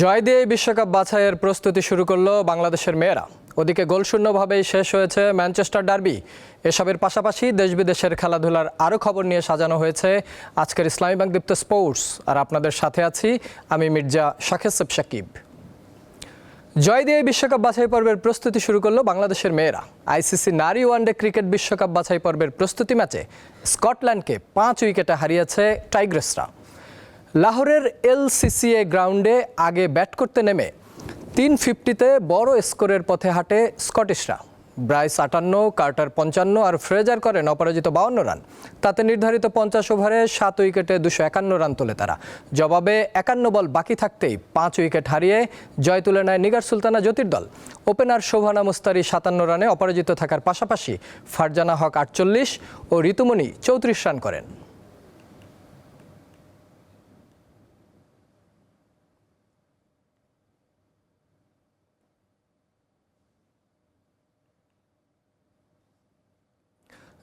জয় দিয়ে বিশ্বকাপ বাছাইয়ের প্রস্তুতি শুরু করল বাংলাদেশের মেয়েরা। ওদিকে গোলশূন্যভাবেই শেষ হয়েছে ম্যানচেস্টার ডার্বি। এসবের পাশাপাশি দেশ বিদেশের খেলাধুলার আরও খবর নিয়ে সাজানো হয়েছে আজকের ইসলামী ব্যাংক দীপ্ত স্পোর্টস। আর আপনাদের সাথে আছি আমি মির্জা শাখেসেব সাকিব। জয় দিয়ে বিশ্বকাপ বাছাই পর্বের প্রস্তুতি শুরু করল বাংলাদেশের মেয়েরা। আইসিসি নারী ওয়ানডে ক্রিকেট বিশ্বকাপ বাছাই পর্বের প্রস্তুতি ম্যাচে স্কটল্যান্ডকে পাঁচ উইকেটে হারিয়েছে টাইগ্রেসরা। লাহোরের এলসিসিএ গ্রাউন্ডে আগে ব্যাট করতে নেমে তিন ফিফটিতে বড় স্কোরের পথে হাঁটে স্কটিশরা। ব্রাইস আটান্ন, কার্টার পঞ্চান্ন আর ফ্রেজার করেন অপরাজিত বাউন্ন রান। তাতে নির্ধারিত পঞ্চাশ ওভারে সাত উইকেটে দুশো একান্ন রান তোলে তারা। জবাবে একান্ন বল বাকি থাকতেই পাঁচ উইকেট হারিয়ে জয় তুলে নেয় নিগার সুলতানা জ্যোতির দল। ওপেনার শোভানা মুস্তারি সাতান্ন রানে অপরাজিত থাকার পাশাপাশি ফারজানা হক আটচল্লিশ ও ঋতুমণি চৌত্রিশ রান করেন।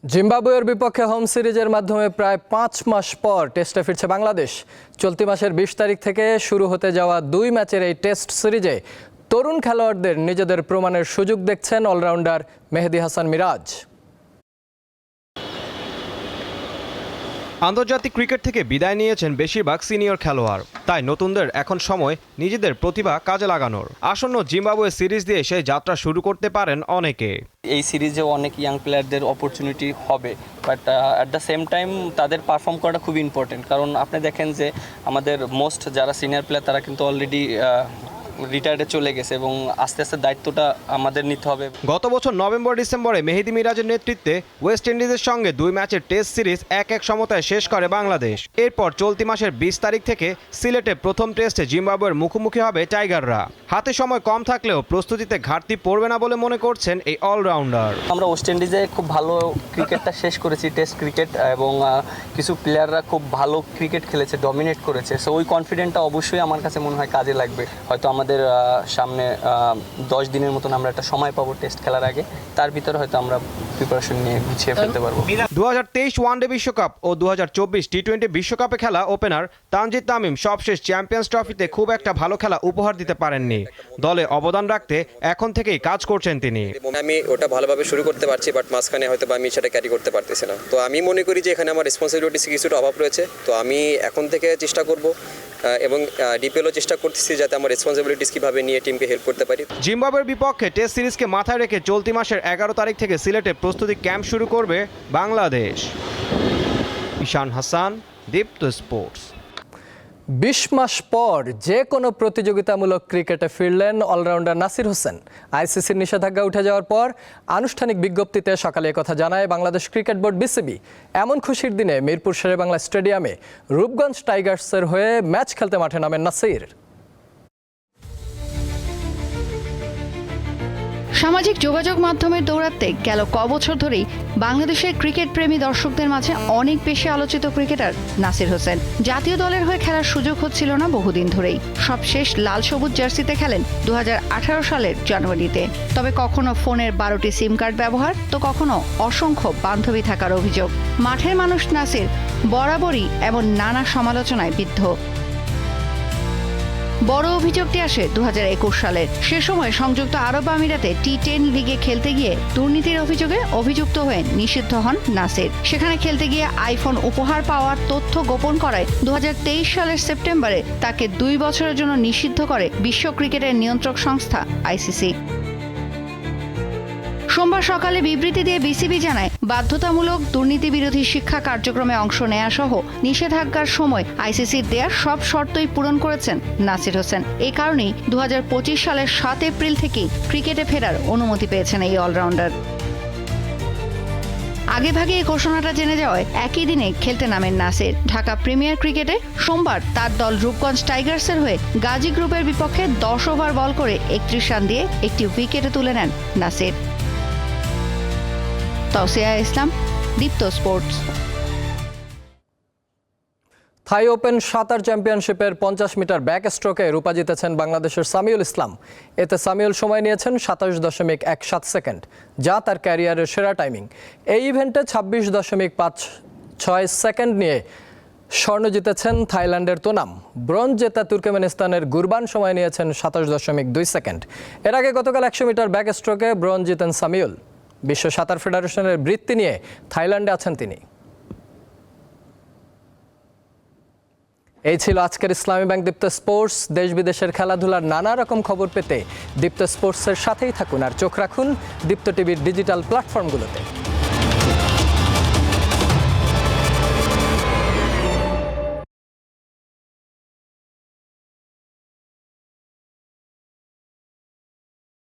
জিম্বাবুয়ের বিপক্ষে হোম সিরিজের মাধ্যমে প্রায় পাঁচ মাস পর টেস্টে ফিরছে বাংলাদেশ। চলতি মাসের বিশ তারিখ থেকে শুরু হতে যাওয়া দুই ম্যাচের এই টেস্ট সিরিজে তরুণ খেলোয়াড়দের নিজেদের প্রমাণের সুযোগ দেখছেন অলরাউন্ডার মেহেদি হাসান মিরাজ। আন্তর্জাতিক ক্রিকেট থেকে বিদায় নিয়েছেন বেশিরভাগ সিনিয়র খেলোয়াড়। তাই নতুনদের এখন সময় নিজেদের প্রতিভা কাজে লাগানোর। আসন্ন জিম্বাবুয়ে সিরিজ দিয়ে সেই যাত্রা শুরু করতে পারেন অনেকে। এই সিরিজে অনেক ইয়াং প্লেয়ারদের অপরচুনিটি হবে but at the same time তাদের পারফর্ম করাটা খুব ইম্পর্টেন্ট কারণ আপনি দেখেন যে আমাদের মোস্ট যারা সিনিয়র প্লেয়ার তারা কিন্তু অলরেডি রিটায়ার্ডে চলে গেছে এবং আস্তে আস্তে দায়িত্বটা আমাদের নিতে হবে। গত বছর নভেম্বর ডিসেম্বরে মেহেদি মিরাজের নেতৃত্বে ওয়েস্ট ইন্ডিজের সঙ্গে দুই ম্যাচের টেস্ট সিরিজ এক এক সমতায় শেষ করে বাংলাদেশ। এরপর চলতি মাসের বিশ তারিখ থেকে সিলেটে প্রথম টেস্টে জিম্বাবুয়ের মুখোমুখি হবে টাইগাররা। হাতে সময় কম থাকলেও প্রস্তুতিতে ঘাটতি পড়বে না বলে মনে করছেন এই অলরাউন্ডার আমরা ওয়েস্ট ইন্ডিজে খুব ভালো ক্রিকেটটা শেষ করেছি টেস্ট ক্রিকেট এবং কিছু প্লেয়াররা খুব ভালো ক্রিকেট খেলেছে ডমিনেট করেছে। সো ওই কনফিডেন্টটা অবশ্যই আমার কাছে মনে হয় কাজে লাগবে। হয়তো আমাদের আহ, সামনে দশ দিনের মতন আমরা একটা সময় পাবো টেস্ট খেলার আগে। তার ভিতরে হয়তো আমরা প্রিপারেশন নিয়ে গুছিয়ে ফেলতে পারব। দু হাজার তেইশ ওয়ানডে বিশ্বকাপ ও দু হাজার চব্বিশ টি টোয়েন্টি বিশ্বকাপে খেলা ওপেনার তানজিদ তামিম সবশেষ চ্যাম্পিয়ন্স ট্রফিতে খুব একটা ভালো খেলা উপহার দিতে পারেননি। দলে অবদান রাখতে এখন থেকেই কাজ করছেন তিনি। আমি ওটা ভালোভাবে শুরু করতে পারছি বাট মাঝখানে হয়তো বা আমি সেটা ক্যারি করতে পারতেছি না। তো আমি মনে করি যে এখানে আমার রেসপন্সিবিলিটিস কিছুটা অভাব রয়েছে। তো আমি এখন থেকে চেষ্টা করব এবং ডিপিএলও চেষ্টা করতেছি যাতে আমার রেসপন্সিবিলিটিস কীভাবে নিয়ে টিমকে হেল্প করতে পারি। জিম্বাবের বিপক্ষে টেস্ট সিরিজকে মাথায় রেখে চলতি মাসের এগারো তারিখ থেকে সিলেটে প্রস্তুতি ক্যাম্প শুরু করবে বাংলাদেশ। ঈশান হাসান, দীপ্ত স্পোর্টস। বিশ মাস পর যে কোনো প্রতিযোগিতামূলক ক্রিকেটে ফিরলেন অলরাউন্ডার নাসির হোসেন। আইসিসির নিষেধাজ্ঞা উঠে যাওয়ার পর আনুষ্ঠানিক বিজ্ঞপ্তিতে সকালে কথা জানায় বাংলাদেশ ক্রিকেট বোর্ড বিসিবি। এমন খুশির দিনে মিরপুর শেরে বাংলা স্টেডিয়ামে রূপগঞ্জ টাইগার্সের হয়ে ম্যাচ খেলতে মাঠে নামেন নাসির। সামাজিক যোগাযোগ মাধ্যমের দৌড়াতে গেল ক বছর ধরেই বাংলাদেশের ক্রিকেট প্রেমী দর্শকদের মাঝে অনেক বেশি আলোচিত ক্রিকেটার নাসির হোসেন। জাতীয় দলের হয়ে খেলার সুযোগ হচ্ছিল না বহুদিন ধরেই। সবশেষ লাল সবুজ জার্সিতে খেলেন দু হাজার আঠারো সালের জানুয়ারিতে। তবে কখনো ফোনের বারোটি সিম কার্ড ব্যবহার, তো কখনো অসংখ্য বান্ধবী থাকার অভিযোগ। মাঠের মানুষ নাসির বরাবরই এমন নানা সমালোচনায় বিদ্ধ। বড় অভিযোগটি আসে দু হাজার একুশ সালের। সে সময় সংযুক্ত আরব আমিরাতে টি টেন লিগে খেলতে গিয়ে দুর্নীতির অভিযোগে অভিযুক্ত হয়ে নিষিদ্ধ হন নাসির। সেখানে খেলতে গিয়ে আইফোন উপহার পাওয়ার তথ্য গোপন করায় দু হাজার তেইশ সালের সেপ্টেম্বরে তাকে দুই বছরের জন্য নিষিদ্ধ করে বিশ্ব ক্রিকেটের নিয়ন্ত্রক সংস্থা আইসিসি। সোমবার সকালে বিবৃতি দিয়ে বিসিবি জানায়, বাধ্যতামূলক দুর্নীতি বিরোধী শিক্ষা কার্যক্রমে অংশ নেয়া সহ নিষেধাজ্ঞার সময় আইসিসির দেয়া সব শর্তই পূরণ করেছেন নাসির হোসেন। এই কারণেই দু হাজার পঁচিশ সালের সাত এপ্রিল থেকেই ক্রিকেটে ফেরার অনুমতি পেয়েছেন এই অলরাউন্ডার। আগেভাগে এই ঘোষণাটা জেনে যাওয়ায় একই দিনে খেলতে নামেন নাসির। ঢাকা প্রিমিয়ার ক্রিকেটে সোমবার তার দল রূপগঞ্জ টাইগার্সের হয়ে গাজী গ্রুপের বিপক্ষে দশ ওভার বল করে একত্রিশ রান দিয়ে একটি উইকেটে তুলে নেন Nasir. Tousia Islam Deepto sports Thai open সাঁতার চ্যাম্পিয়নশিপের পঞ্চাশ মিটার ব্যাক স্ট্রোকে রূপা জিতেছেন বাংলাদেশের সামিউল ইসলাম। এতে সামিউল সময় নিয়েছেন সাতাশ দশমিক এক সাত সেকেন্ড, যা তার ক্যারিয়ারের সেরা টাইমিং এই ইভেন্টে ছাব্বিশ দশমিক পাঁচ ছয় সেকেন্ড নিয়ে স্বর্ণ জিতেছেন থাইল্যান্ডের তোনাম। ব্রোঞ্জ জেতা তুর্কমেনিস্তানের গুরবান সময় নিয়েছেন সাতাশ দশমিক দুই সেকেন্ড। এর আগে গতকাল একশো মিটার ব্যাক স্ট্রোকে ব্রোঞ্জ জিতেন সামিউল। বিশ্ব সাঁতার ফেডারেশনের বৃত্তি নিয়ে থাইল্যান্ডে আছেন তিনি। এই ছিল আজকের ইসলামী ব্যাংক দীপ্ত স্পোর্টস। দেশ বিদেশের খেলাধুলার নানা রকম খবর পেতে দীপ্ত স্পোর্টসের সাথেই থাকুন আর চোখ রাখুন দীপ্ত টিভির ডিজিটাল প্ল্যাটফর্মগুলোতে।